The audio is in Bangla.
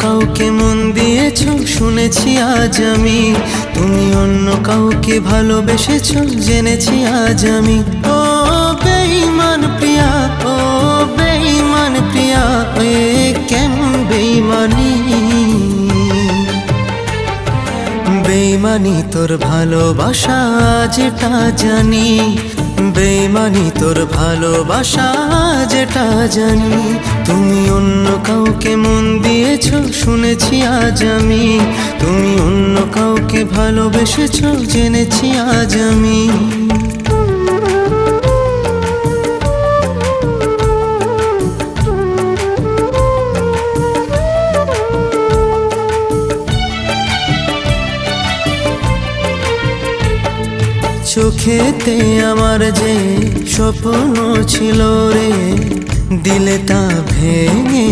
কাউকে মন দিয়েছ, শুনেছি আজ আমি। তুমি অন্য কাউকে ভালোবেসেছ, জেনেছি আজ আমি। ও বেঈমান প্রিয়া, ও বেঈমান প্রিয়া, এ কেমন বেঈমানি। বেমানি তোর ভালোবাসা, যেটা জানি। বেমানি তোর ভালোবাসা, যেটা জানি। তুমি অন্য কাউকে মন দিয়েছ শুনেছি আজ আমি। তুমি অন্য কাউকে ভালোবেসেছ, জেনেছি আজ আমি। চোখেতে আমার যে স্বপ্ন ছিল রে, দিলে তা ভেঙে